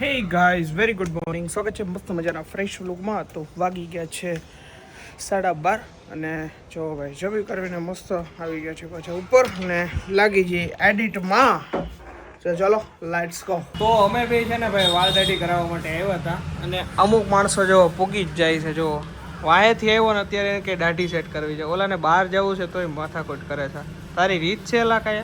Hey guys very good morning સ્વાગત છે મસ્ત મજાના ફ્રેશ લુકમાં તો વાગી ગયા છે સાડા બાર અને જો ભાઈ જમી કરીને મસ્ત આવી ગયા છે પાછા ઉપર અને લાગી જઈએ એડિટમાં તો ચલો લાઇટ્સ કહો તો અમે બી છે ને ભાઈ વાળ દાઢી કરાવવા માટે આવ્યા હતા અને અમુક માણસો જો પૂગી જ જાય છે. જો વાયેથી આવ્યો ને અત્યારે કે દાઢી સેટ કરવી છે. ઓલાને બહાર જવું છે તોય માથાકૂટ કરે છે. તારી રીત છે એલા કાયા?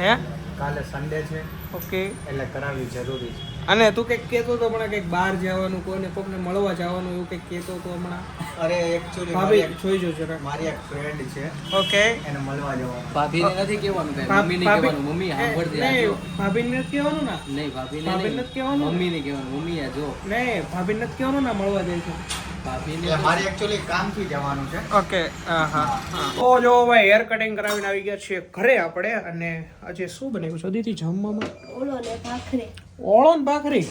હે? કાલે સન્ડે છે. ઓકે એટલે કરાવવી જરૂરી છે. અને તું કંઈક કહેતો હતો હમણાં કંઈક બહાર જવાનું કોઈને કોકને મળવા જવાનું એવું કંઈક કહેતો હતો હમણાં. અરે એકચ્યુઅલી ભાભી જોઈ જો જરા. મારી એક ફ્રેન્ડ છે. ઓકે. એને મળવા જવાનું. ભાભીને નથી કહેવાનું કાંઈ. મમ્મીને ભાભી- કહેવાનું મમ્મી સાંભળતી નહીં, આજો. ભાભીને નથી કહેવાનું ના? નહીં ભાભીને ભાભીને નહીં. નથી કહેવાનું? મમ્મીને કહેવાનું મમ્મી આ જો. નહીં ભાભીને નથી કહેવાનું ના મળવા જાય છે. ભાભીને એટલે મારે એકચ્યુઅલી કામથી જવાનું છે. ઓકે હા હા તો જો ભાઈ હેર કટિંગ કરાવીને આવી ગયા છીએ ઘરે આપણે અને આજે શું બનાવ્યું છે? દીદી જમવામાં? ઓલો ને ભાખરી. ઓળો ને ભાખરી?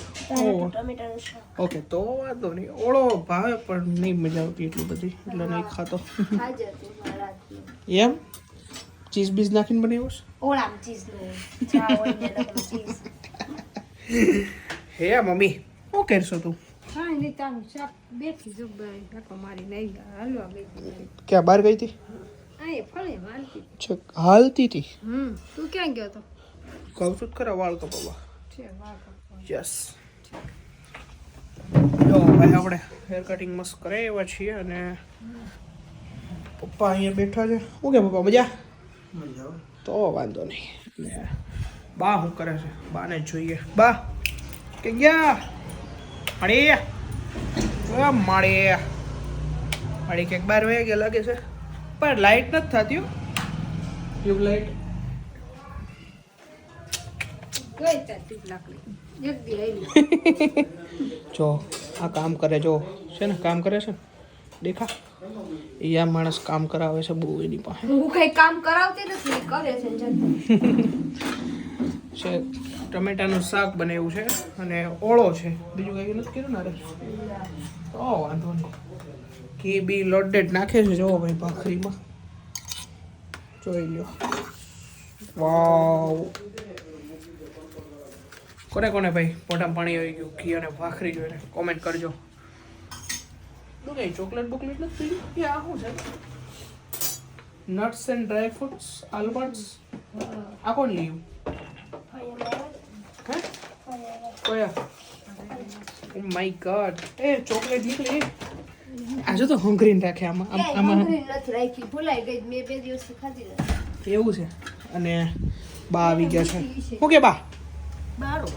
ઓકે તો વાંધો નહીં. ઓળો ભાવે પણ નહીં મજા આવતી એટલી બધી એટલે નહીં ખાતો. તું એમ? ચીઝ બીઝ નાખીને બનાવ્યો છે? ઓળામ ચીઝ હે મમ્મી શું કરશો તું? ક્યાં બહાર ગઈ હતી? હાલતી. હતી? તું ક્યાં ગયો તો? કહું છું ખરા વાળ કપાવવા છે વાહ કાપવા. યસ જો ભાઈ આપણે હેર કટિંગ મસ્ત કરે એવા છીએ અને પપ્પા અહીંયા બેઠા છે. શું કે પપ્પા મજા? તો વાંધો નહીં. ને બા શું કરે છે? બાને જોઈએ. બા કે ગયા? ઓ મળી મળી ક્યાંક બાર વાગે ગયા લાગે છે. પણ લાઈટ નથી થતી ટ્યુબ જો આ કામ કરે જો છે ને કામ કરે છે દેખા. એ આ માણસ કામ કરાવે છે બહુ એની પાસે. હું કઈ કામ કરાવતી નથી કરે છે છે ટમેટાનું શાક બને એવું છે અને ઓળો છે. બીજું કંઈ નથી કીધું ને તો વાંધો નહીં. ઘી બી લોડેડ નાખે છે જો ભાઈ ભાખરીમાં. જોઈ લ્યો. વાવ. કોને કોને ભાઈ? પોટામાં પાણી આવી ગયું. ઘી અને ભાખરી જોઈને કોમેન્ટ કરજો. શું કઈ ચોકલેટ બોકલેટ નથી થઈ કે આ શું છે? Nuts and dry fruits almonds આ કોણ લીધું? હે? કયા? ઓ માય ગોડ એ ચોકલેટ નીકળી. આજે તો હંગરીને રાખે આમાં. આમાં નથી રાખી. ભૂલાઈ ગઈ. મેં બે દિવસથી ખાધી એવું છે. અને બા આવી ગયા છે. શું કે બા?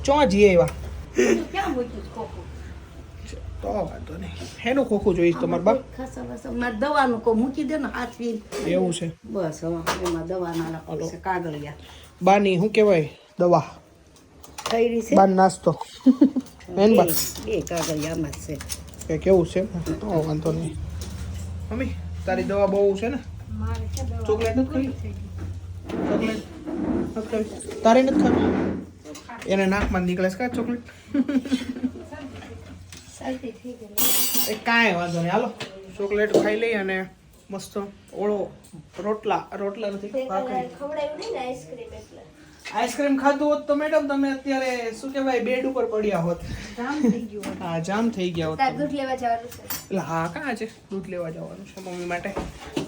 ચો જીએ એવા? ક્યાં મૂક્યું તો વાંધો નહીં. હેનું ખોખું જોઈશ તમારે બા ખાસા મારે દવાનું કો મૂકી દે ને હાથવી. એવું છે. બસ હવે એમાં દવાના. લખે કાગળિયા. બાની શું કહેવાય? દવા. થઈ રહી છે? બા નાસ્તો. મેન બા એ કાગળિયામાં છે. કે કેવું છે? તો વાંધો નહીં. મમ્મી તારી દવા બહુ છે ને? મારે છે દવા. ચોકલેટ નથી ખાવી ચોકલેટ. તારે નથી ખાવી એને નાકમાં નીકળે છે. કા ચોકલેટ? કાંઈ વાંધો નહીં. હાલો ચોકલેટ ખાઈ લઈ અને મસ્ત ઓળો રોટલા રોટલા નથી ખવડાવ્યું નહીં આઈસ્ક્રીમ એટલે. આઈસ્ક્રીમ ખાધું હોત તો મેડમ તમે અત્યારે શું કહેવાય બેડ ઉપર પડ્યા હોત. જામ થઈ ગયું હા જામ થઈ ગયા હોત દૂધ લેવા જવાનું છે? એટલે હા કાં છે દૂધ લેવા જવાનું છે મમ્મી માટે?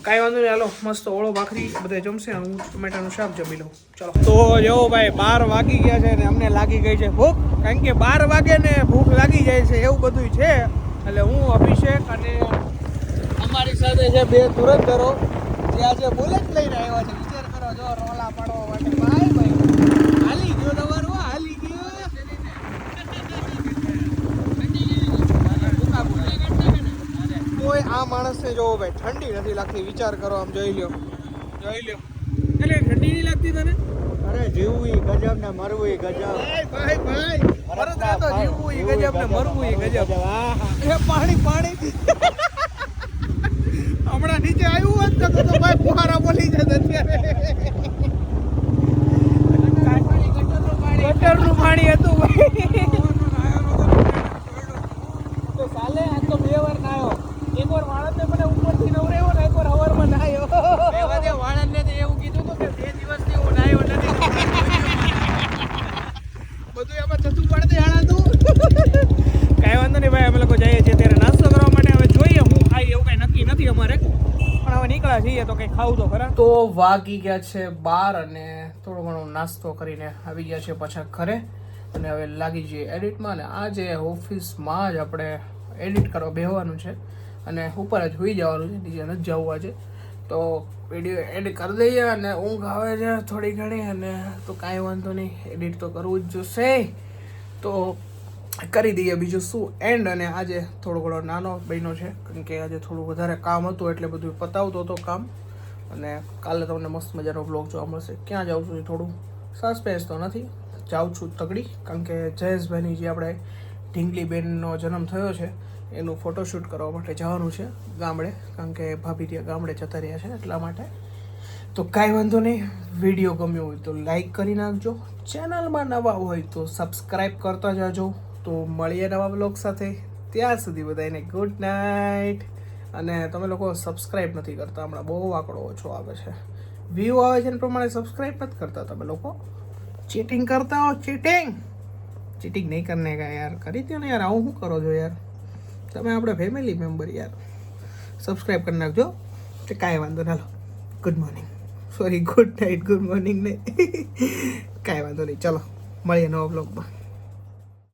કાંઈ વાંધો નહીં હાલો મસ્ત ઓળો ભાખરી બધે જમશે હું ટમેટાનું શાક જમી લઉં. ચલો. તો જો ભાઈ બાર વાગી ગયા છે ને અમને લાગી ગઈ છે ભૂખ. કારણ કે બાર વાગે ને ભૂખ લાગી જાય છે એવું બધું છે. એટલે હું અભિષેક અને અમારી સાથે છે બે ધુરંધરો. જે આજે બુલેટ લઈને આવ્યા છે વિચાર કરો જો રોલા પાડવા માટે ભાઈ ભાઈ હાલી ગયો તમારું હાલી ગયો કોઈ આ માણસને જોવો ભાઈ ઠંડી નથી લાગતી વિચાર કરો આમ જોઈ લ્યો. જોઈ લ્યો. એટલે ઠંડી નહીં લાગતી તને? અરે જીવવું ગજબ ને મરવું ગજબ. ભાઈ ભાઈ ભાઈ. મરદ તો જીવવું ઈ ગજબ ને મરવું ઈ ગજબ. એ પાણી પાણી. હમણાં નીચે આવ્યું હોત તો તો ભાઈ ફુહારા બોલી જત અત્યારે. ગટરનું પાણી હતું ભાઈ તો સાલે આ તો બે વાર નાયો એકવાર માણસને મને ઉપરથી નવરાયો ને એકવાર હવારમાં નાયો વાળંદને તો એવું કીધું હતું કે બે દિવસથી હું નાયો નથી બધું એમાં થતું પડતે હાણા તું તો ખરા. તો વાગી ગયા છે બાર અને થોડો ઘણો નાસ્તો કરીને આવી ગયા છે પાછા ઘરે. અને હવે લાગી જઈએ એડિટમાં અને આજે ઓફિસમાં જ આપણે એડિટ કરવા બેહવાનું છે. અને ઉપર જ હોઈ જવાનું છે નીચે નથી જવું આજે. તો વીડિયો એડિટ કરી દઈએ અને ઊંઘ આવે છે થોડી ઘણી અને તો કાંઈ વાંધો નહીં, એડિટ તો કરવું જ જોશે. તો કરી દઈએ બીજું શું? એન્ડ અને આજે થોડો ઘણો નાનો બન્યો છે, કારણ કે આજે થોડું વધારે કામ હતું, એટલે બધું પતાવતો હતો કામ. અને કાલે તમને મસ્ત મજાનો બ્લોગ જોવા મળશે. ક્યાં જાઉં છું થોડું સસ્પેન્સ તો નથી. જાઉં છું તગડી, કારણ કે જયેશભાઈની જે આપણે ઢીંગલી બેનનો જન્મ થયો છે, એનું ફોટોશૂટ કરવા માટે જવાનું છે ગામડે, કારણ કે ભાભી ત્યાં ગામડે જતા રહ્યા છે એટલા માટે. તો કાંઈ વાંધો નહીં વીડિયો ગમ્યો હોય તો લાઈક કરી નાખજો. ચેનલમાં નવા હોય તો સબસ્ક્રાઈબ કરતા જાજો. તો મળીએ નવા બ્લોગ સાથે. ત્યાં સુધી બધાને ગુડ નાઇટ અને તમે લોકો સબસ્ક્રાઈબ નથી કરતા, હમણાં બહુ આંકડો ઓછો આવે છે. વ્યૂ આવે છે એ પ્રમાણે સબસ્ક્રાઈબ નથી કરતા તમે લોકો. ચીટિંગ કરતા હો ચીટિંગ ચીટિંગ નહીં કરને કા યાર, કરી દો ને યાર, આવું શું કરો છો યાર? તમે આપણે ફેમિલી મેમ્બર યાર. સબસ્ક્રાઈબ કરી નાખજો. તો કાંઈ વાંધો ના લો. Good morning sorry good night good morning ને. કાંઈ વાંધો નહીં. ચલો, મળીએ નવા બ્લોગમાં